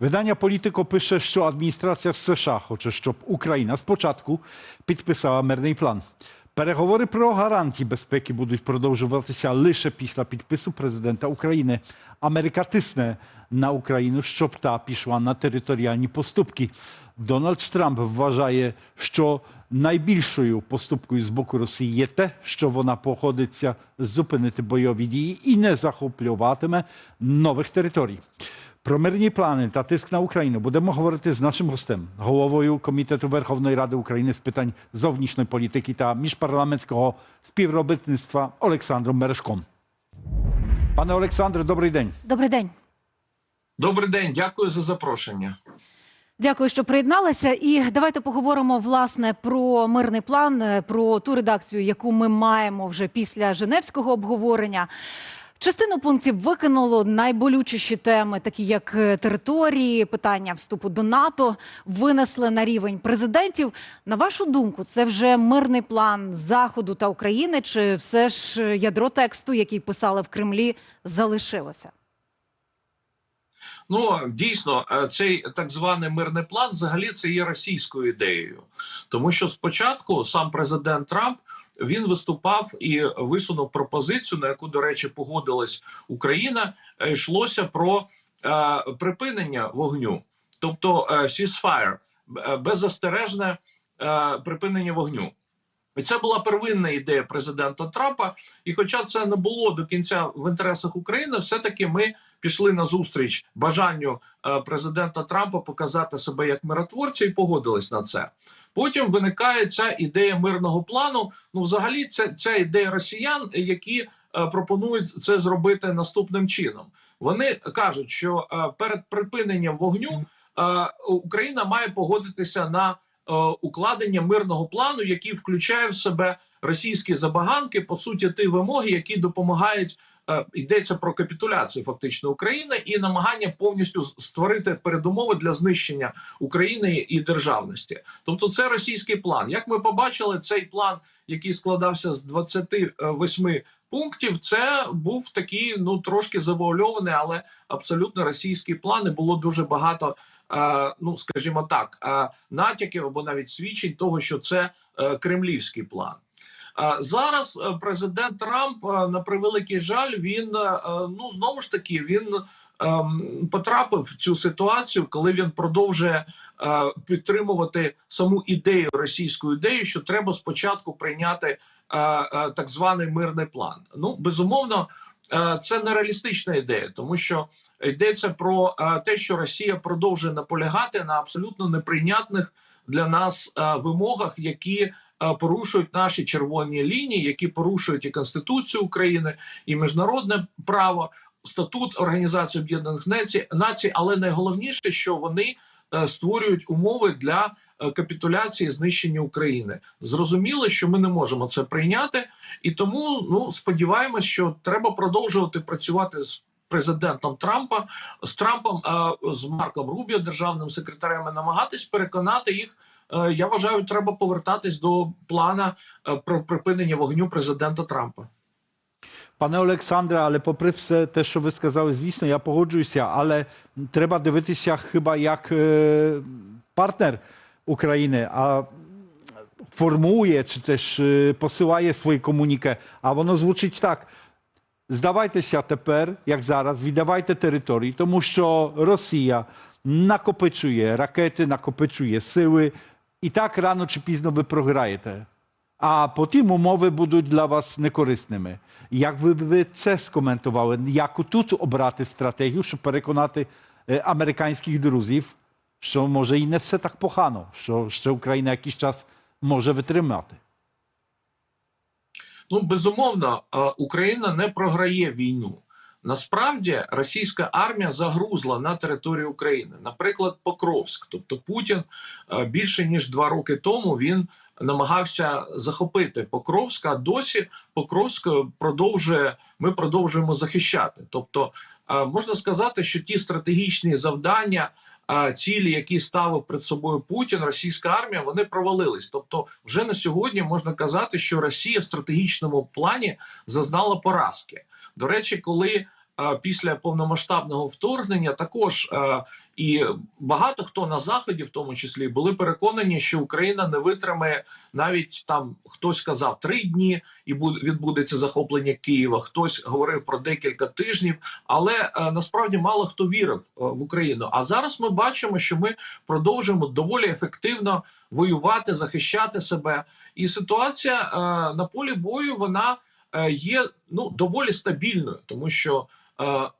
Видання Політико пише, що адміністрація США хоче, щоб Україна спочатку підписала мирний план. Переговори про гарантії безпеки будуть продовжуватися лише після підпису президента України. Америка тисне на Україну, щоб та пішла на територіальні поступки. Дональд Трамп вважає, що найбільшою поступкою з боку Росії є те, що вона походиться зупинити бойові дії і не захоплюватиме нових територій. Про мирні плани та тиск на Україну будемо говорити з нашим гостем, головою Комітету Верховної Ради України з питань зовнішньої політики та міжпарламентського співробітництва Олександром Мерешком. Пане Олександре, добрий день. Добрий день. Добрий день, дякую за запрошення. Дякую, що приєдналися. І давайте поговоримо власне про мирний план, про ту редакцію, яку ми маємо вже після Женевського обговорення. Частину пунктів викинуло найболючіші теми, такі як е, території, питання вступу до НАТО, винесли на рівень президентів. На вашу думку, це вже мирний план Заходу та України, чи все ж е, ядро тексту, який писали в Кремлі, залишилося? Ну дійсно, е, цей так званий мирний план взагалі це є російською ідеєю, тому що спочатку сам президент Трамп. Він виступав і висунув пропозицію, на яку, до речі, погодилась Україна. е, Йшлося про е, припинення вогню, тобто е, ceasefire, е, беззастережне е, припинення вогню. І це була первинна ідея президента Трампа. І, хоча це не було до кінця в інтересах України, все таки ми пішли на зустріч бажанню е, президента Трампа показати себе як миротворця і погодились на це. Потім виникає ця ідея мирного плану. Ну, взагалі, це ця ідея росіян, які е, пропонують це зробити наступним чином. Вони кажуть, що е, перед припиненням вогню Україна має погодитися на укладення мирного плану, який включає в себе російські забаганки, по суті, ті вимоги, які допомагають. е, Йдеться про капітуляцію фактично України і намагання повністю створити передумови для знищення України і державності. Тобто, це російський план. Як ми побачили, цей план, який складався з 28 пунктів, це був такий ну трошки завуальований, але абсолютно російський план. І було дуже багато е, ну скажімо так, натяків або навіть свідчень того, що це е, кремлівський план. Зараз е, президент Трамп е, на превеликий жаль, він ну знову ж таки він ем, потрапив в цю ситуацію, коли він продовжує підтримувати саму ідею російську ідею, що треба спочатку прийняти так званий мирний план. Ну безумовно, це нереалістична ідея, тому що йдеться про е, те, що Росія продовжує наполягати на абсолютно неприйнятних для нас е, вимогах, які е, порушують наші червоні лінії, які порушують і Конституцію України, і міжнародне право, статут Організації Об'єднаних Націй, але найголовніше, що вони створюють умови для капітуляції знищення України. Зрозуміло, що ми не можемо це прийняти, і тому ну сподіваємось, що треба продовжувати працювати з. Президентом Трампа з Трампом е, з Марком Рубіо, державним секретарем, і намагатись переконати їх. е, Я вважаю, треба повертатись до плана е, про припинення вогню президента Трампа. Пане Олександре, але попри все те, що ви сказали, звісно, я погоджуюся, але треба дивитися хіба як партнер України, а формує чи теж посилає свої комуніке. А воно звучить так. Здавайтеся тепер, як зараз, віддавайте території, тому що Росія накопичує ракети, накопичує сили, і так рано чи пізно ви програєте. А потім умови будуть для вас некорисними. Як ви ви це скоментували? Як тут обрати стратегію, щоб переконати е, американських друзів, що може і не все так погано, що ще Україна якийсь час може витримати? Ну безумовно, е, Україна не програє війну. Насправді російська армія загрузла на території України, наприклад, Покровськ. Тобто Путін е, більше ніж два роки тому він намагався захопити Покровськ, а досі Покровськ е, продовжує. Ми продовжуємо захищати. Тобто, можна сказати, що ті стратегічні завдання. Цілі, які ставив перед собою Путін, російська армія, вони провалились. Тобто, вже на сьогодні можна казати, що Росія в стратегічному плані зазнала поразки. До речі, коли е, після повномасштабного вторгнення також е, І багато хто на заході, в тому числі, були переконані, що Україна не витримає навіть там хтось сказав три дні, і відбудеться захоплення Києва. Хтось говорив про декілька тижнів, але е, насправді мало хто вірив е, в Україну. А зараз ми бачимо, що ми продовжуємо доволі ефективно воювати, захищати себе. І ситуація е, на полі бою вона є ну доволі стабільною, тому що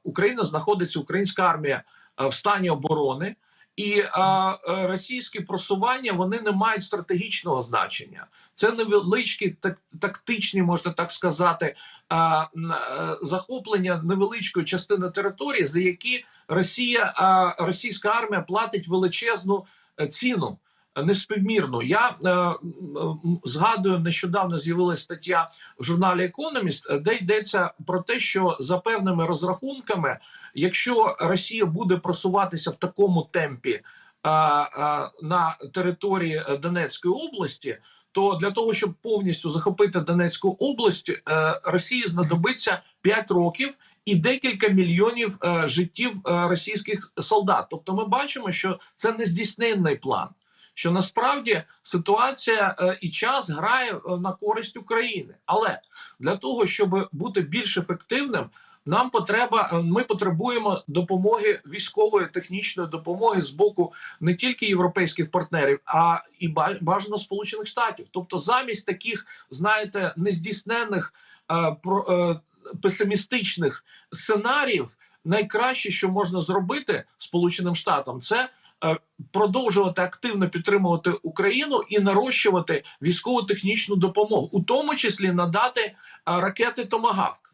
Україна знаходиться, українська армія в стані оборони. І е, е, російські просування вони не мають стратегічного значення. Це невеличкі так, тактичні, можна так сказати, е, е, захоплення невеличкої частини території, за які Росія, е, російська армія платить величезну е, ціну. е, Неспівмірно. Я е, м, згадую, нещодавно з'явилася стаття в журналі Економіст, е, де йдеться про те, що за певними розрахунками, якщо Росія буде просуватися в такому темпі а, а, на території е, Донецької області, то для того, щоб повністю захопити Донецьку область, е, Росії знадобиться 5 років і декілька мільйонів е, життів е, російських солдат. Тобто, ми бачимо, що це нездійсненний план. Що насправді ситуація е, і час грає е, на користь України, але для того, щоб бути більш ефективним, нам потреба. е, Ми потребуємо допомоги військової технічної допомоги з боку не тільки європейських партнерів, а і бажано сполучених штатів. Тобто, замість таких, знаєте, нездійсненних е, про е, песимістичних сценаріїв, найкраще, що можна зробити Сполученим Штатам, це е, продовжувати активно підтримувати Україну і нарощувати військово-технічну допомогу, у тому числі надати е, ракети Томагавк.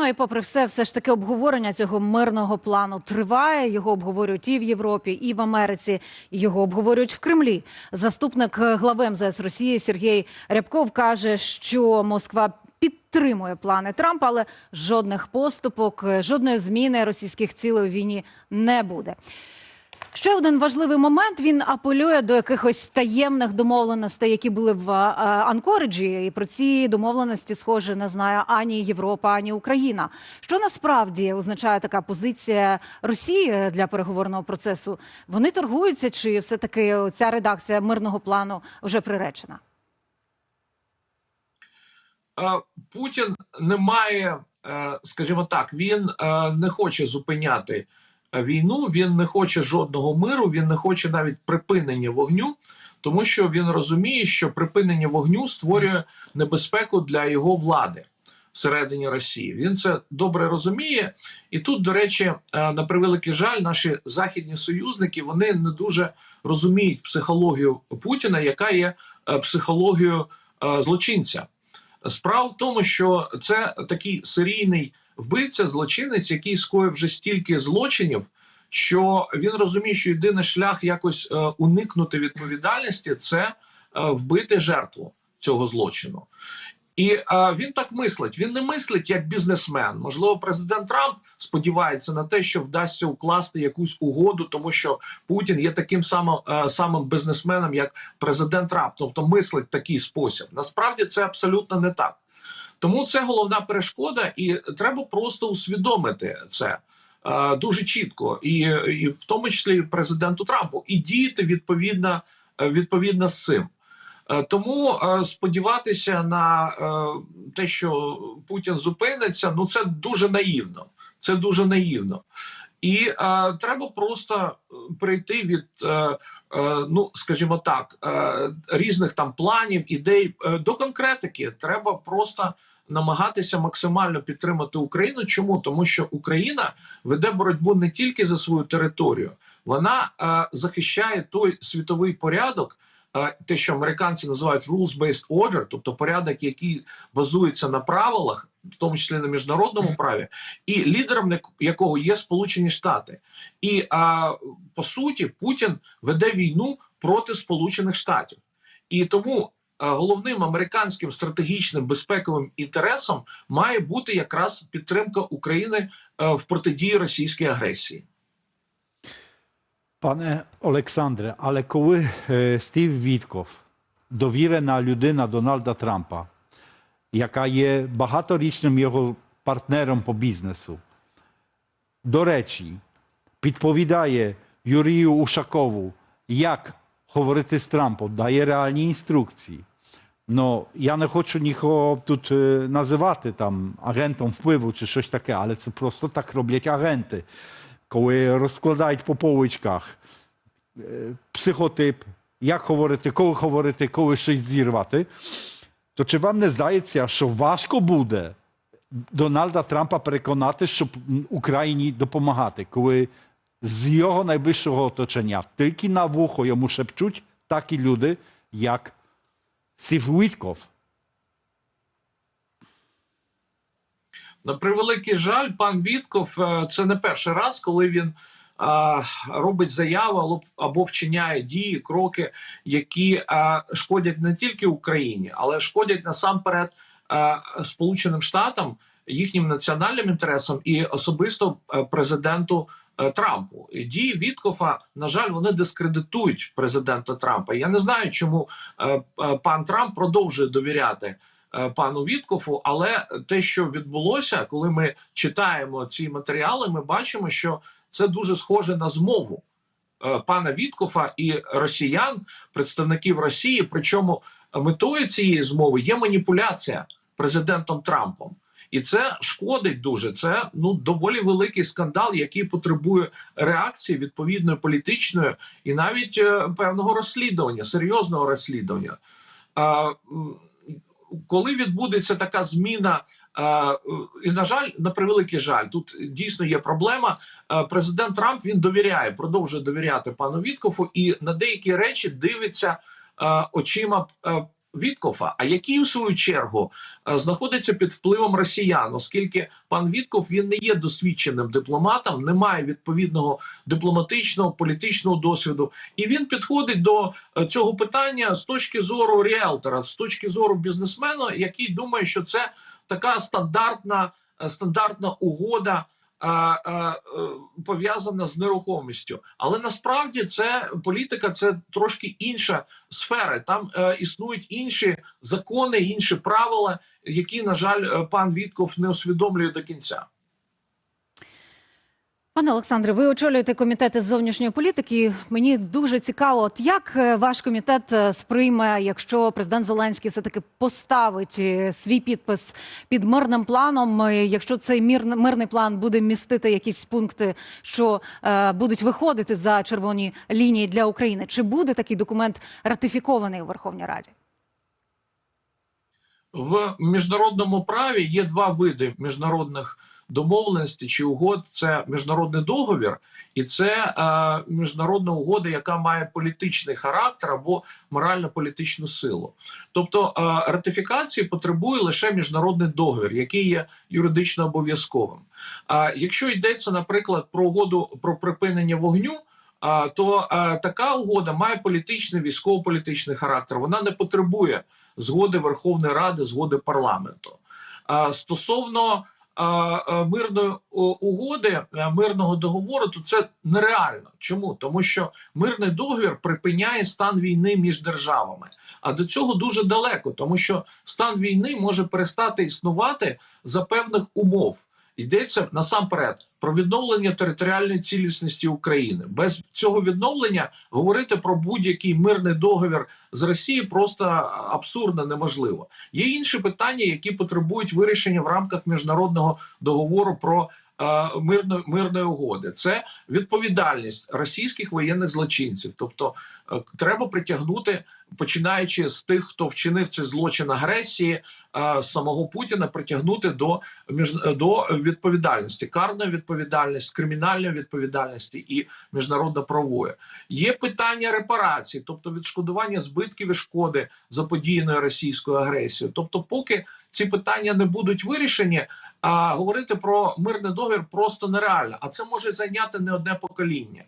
Ну і попри все, все ж таки обговорення цього мирного плану триває. Його обговорюють і в Європі, і в Америці. Його обговорюють в Кремлі. Заступник е, глави МЗС Росії Сергій Рябков каже, що Москва підтримує плани Трампа, але жодних поступок, е, жодної зміни російських цілей у війні не буде. Ще один важливий момент. Він апелює до якихось таємних домовленостей, які були в е, Анкориджі. І про ці домовленості, схоже, не знає ані Європа, ані Україна. Що насправді означає така позиція Росії для переговорного процесу? Вони торгуються, чи все таки ця редакція мирного плану вже приречена? Е, Путін не має, е, скажімо так, він е, не хоче зупиняти е, війну, він не хоче жодного миру, він не хоче навіть припинення вогню, тому що він розуміє, що припинення вогню створює небезпеку для його влади всередині Росії. Він це добре розуміє, і тут, до речі, е, на превеликий жаль, наші західні союзники вони не дуже розуміють психологію Путіна, яка є е, психологією е, злочинця. Справа в тому, що це такий серійний вбивця, злочинець, який скоїв вже стільки злочинів, що він розуміє, що єдиний шлях якось е, уникнути відповідальності це е, вбити жертву цього злочину. І е, він так мислить. Він не мислить як бізнесмен. Можливо, президент Трамп сподівається на те, що вдасться укласти якусь угоду, тому що Путін є таким самим, е, самим бізнесменом, як президент Трамп, тобто мислить такий спосіб. Насправді це абсолютно не так. Тому це головна перешкода, і треба просто усвідомити це е, дуже чітко, і, і в тому числі президенту Трампу, і діяти відповідно, е, відповідно з цим. Е, Тому сподіватися на те, що Путін зупиниться, ну це дуже наївно. Це дуже наївно. І е, треба просто е, прийти від, е, е, ну скажімо так, е, різних там планів, ідей е, до конкретики. Треба просто намагатися максимально підтримати Україну. Чому? Тому що Україна веде боротьбу не тільки за свою територію, вона е, захищає той світовий порядок. е, Те, що американці називають rules-based order, тобто порядок, який базується на правилах, в тому числі на міжнародному праві, і лідером якого є Сполучені Штати, і а, по суті Путін веде війну проти Сполучених Штатів, і тому а, головним американським стратегічним безпековим інтересом має бути якраз підтримка України е, в протидії російській агресії. Пане Олександре, але коли е, Стів Вітков, довірена людина Дональда Трампа, яка є багаторічним його партнером по бізнесу, до речі, підповідає Юрію Ушакову, як говорити з Трампом, дає реальні інструкції. Ну, я не хочу нікого тут е, називати агентом впливу чи щось таке, але це просто так роблять агенти, коли розкладають по поличках е, психотип, як говорити, коли говорити, коли щось зірвати. То чи вам не здається, що важко буде Дональда Трампа переконати, щоб Україні допомагати, коли з його найближчого оточення тільки на вухо йому шепчуть такі люди, як Стів Вітков. На превеликий жаль, пан Вітков е, це не перший раз, коли він робить заяву або- вчиняє дії, кроки, які шкодять не тільки Україні, але шкодять насамперед Сполученим Штатам, їхнім національним інтересам і особисто е, президенту е, Трампу. Дії Віткофа, на жаль, вони дискредитують президента Трампа. Я не знаю, чому е, пан Трамп продовжує довіряти пану Віткофу, але те, що відбулося, коли ми читаємо ці матеріали, ми бачимо, що це дуже схоже на змову е, пана Віткофа і росіян, представників Росії. Причому метою цієї змови є маніпуляція президентом Трампом. І це шкодить дуже. Це ну доволі великий скандал, який потребує реакції відповідної політичної і навіть е, певного розслідування, серйозного розслідування. М, коли відбудеться така зміна, е, і на жаль, на превеликий жаль, тут дійсно є проблема. Е, Президент Трамп він довіряє, продовжує довіряти пану Віткофу, і на деякі речі дивиться е, очима Віткофа, а який у свою чергу е, знаходиться під впливом росіян, оскільки пан Вітков він не є досвідченим дипломатом, не має відповідного дипломатичного політичного досвіду, і він підходить до е, цього питання з точки зору ріелтора, з точки зору бізнесмена, який думає, що це така стандартна, е, стандартна угода. Е, Пов'язана з нерухомістю, але насправді це політика, це трошки інша сфера. Там е, існують інші закони, інші правила, які, на жаль, е, пан Вітков не усвідомлює до кінця. Пане Олександре, ви очолюєте комітет із зовнішньої політики. Мені дуже цікаво, от як е, ваш комітет е, сприйме, якщо президент Зеленський все таки поставить е, свій підпис під мирним планом. Якщо цей мирний, мирний план буде містити якісь пункти, що е, будуть виходити за червоні лінії для України, чи буде такий документ ратифікований у Верховній Раді? В міжнародному праві є два види міжнародних домовленостей чи угод: це міжнародний договір, і це е, міжнародна угода, яка має політичний характер або морально-політичну силу. Тобто е, ратифікації потребує лише міжнародний договір, який є юридично обов'язковим. А якщо йдеться, наприклад, про угоду про припинення вогню. То е, така угода має політичний військово-політичний характер. Вона не потребує згоди Верховної Ради, згоди парламенту. А стосовно а, а, мирної угоди, мирного договору, то це нереально. Чому? Тому що мирний договір припиняє стан війни між державами. А до цього дуже далеко, тому що стан війни може перестати існувати за певних умов. Йдеться насамперед про відновлення територіальної цілісності України. Без цього відновлення говорити про будь-який мирний договір з Росією просто абсурдно неможливо. Є інші питання, які потребують вирішення в рамках міжнародного договору про е, мирної мирної угоди. Це відповідальність російських воєнних злочинців. Тобто е, треба притягнути, починаючи з тих, хто вчинив цей злочин агресії, е, самого Путіна, притягнути до між до відповідальності, карної відповідальності, кримінальної відповідальності і міжнародно-правової. Є питання репарації, тобто відшкодування збитків і шкоди заподіяної російською агресією. Тобто, поки ці питання не будуть вирішені, а говорити про мирний договір просто нереально. А це може зайняти не одне покоління.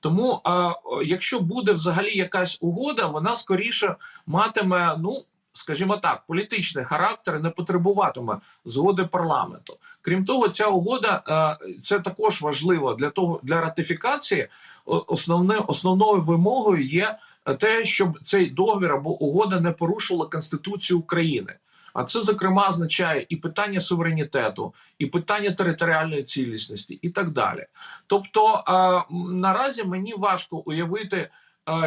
Тому, а, якщо буде взагалі якась угода, вона скоріше матиме, ну скажімо так, політичний характер, не потребуватиме згоди парламенту. Крім того, ця угода е, це також важливо для того для ратифікації. Основне основною вимогою є те, щоб цей договір або угода не порушила Конституцію України. А це, зокрема, означає і питання суверенітету, і питання територіальної цілісності, і так далі. Тобто, е, наразі мені важко уявити е,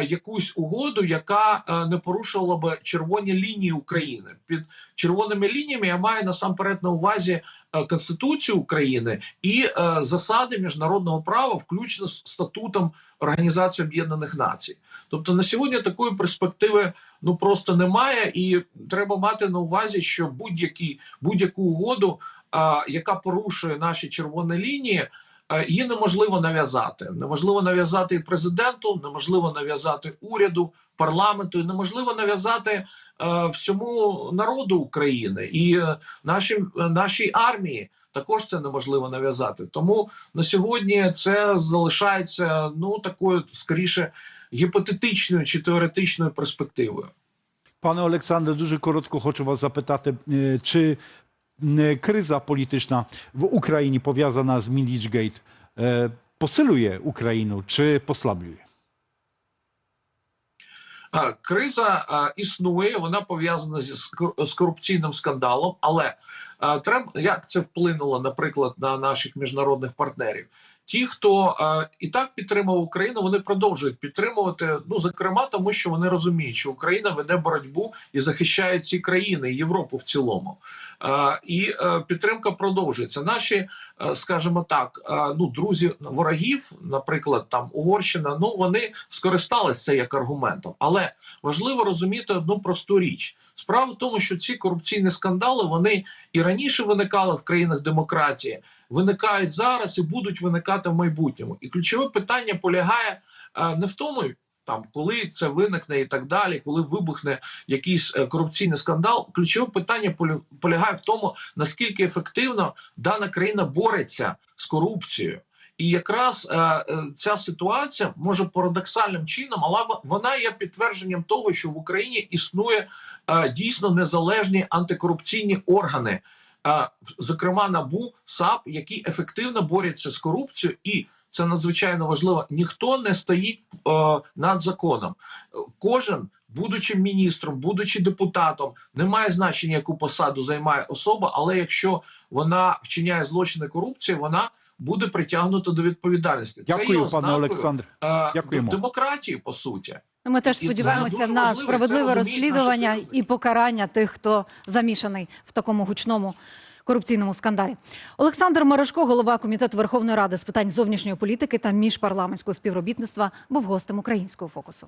якусь угоду, яка е, не порушувала би червоні лінії України. Під червоними лініями я маю насамперед на увазі е, Конституцію України і е, засади міжнародного права, включно з статутом Організації Об'єднаних Націй. Тобто на сьогодні такої перспективи ну просто немає, і треба мати на увазі, що будь-які будь-яку угоду, яка порушує наші червоні лінії, її неможливо нав'язати. Неможливо нав'язати президенту, неможливо нав'язати уряду, парламенту, і неможливо нав'язати е, всьому народу України і е, нашим е, нашій армії. Також це неможливо нав'язати. Тому на сьогодні це залишається ну такою скоріше гіпотетичною чи теоретичною перспективою. Panie Олександре, дуже коротко хочу вас запитати, е, чи політична в Україні пов'язана з Мілічгейт е, посилює Україну чи послаблює? Криза існує, вона пов'язана з корупційним скандалом. Але треба як це вплинуло, наприклад, на наших міжнародних партнерів. Ті, хто а, і так підтримав Україну, вони продовжують підтримувати. Ну зокрема, тому що вони розуміють, що Україна веде боротьбу і захищає ці країни, Європу в цілому. А, і е, підтримка продовжується. Наші, е, скажімо так, е, ну друзі ворогів, наприклад, там Угорщина, ну вони скористалися як аргументом. Але важливо розуміти одну просту річ. Справа в тому, що ці корупційні скандали вони і раніше виникали в країнах демократії, виникають зараз і будуть виникати в майбутньому. І ключове питання полягає е, не в тому. Там, коли це виникне і так далі, коли вибухне якийсь е, корупційний скандал, ключове питання полягає в тому, наскільки ефективно дана країна бореться з корупцією. І якраз е, е, ця ситуація може парадоксальним чином, але вона є підтвердженням того, що в Україні існує дійсно незалежні антикорупційні органи, зокрема НАБУ, САП, які ефективно борються з корупцією, і це надзвичайно важливо. Ніхто не стоїть е, над законом. Кожен. Будучи міністром, будучи депутатом, не має значення, яку посаду займає особа, але якщо вона вчиняє злочини корупції, вона буде притягнута до відповідальності. Це є пане ознакою, Олександре. е, Дякуємо. демократії, по суті. Ми теж сподіваємося на справедливе розслідування і покарання тих, хто замішаний в такому гучному корупційному скандалі. Олександр Мережко, голова комітету Верховної Ради з питань зовнішньої політики та міжпарламентського співробітництва, був гостем українського фокусу.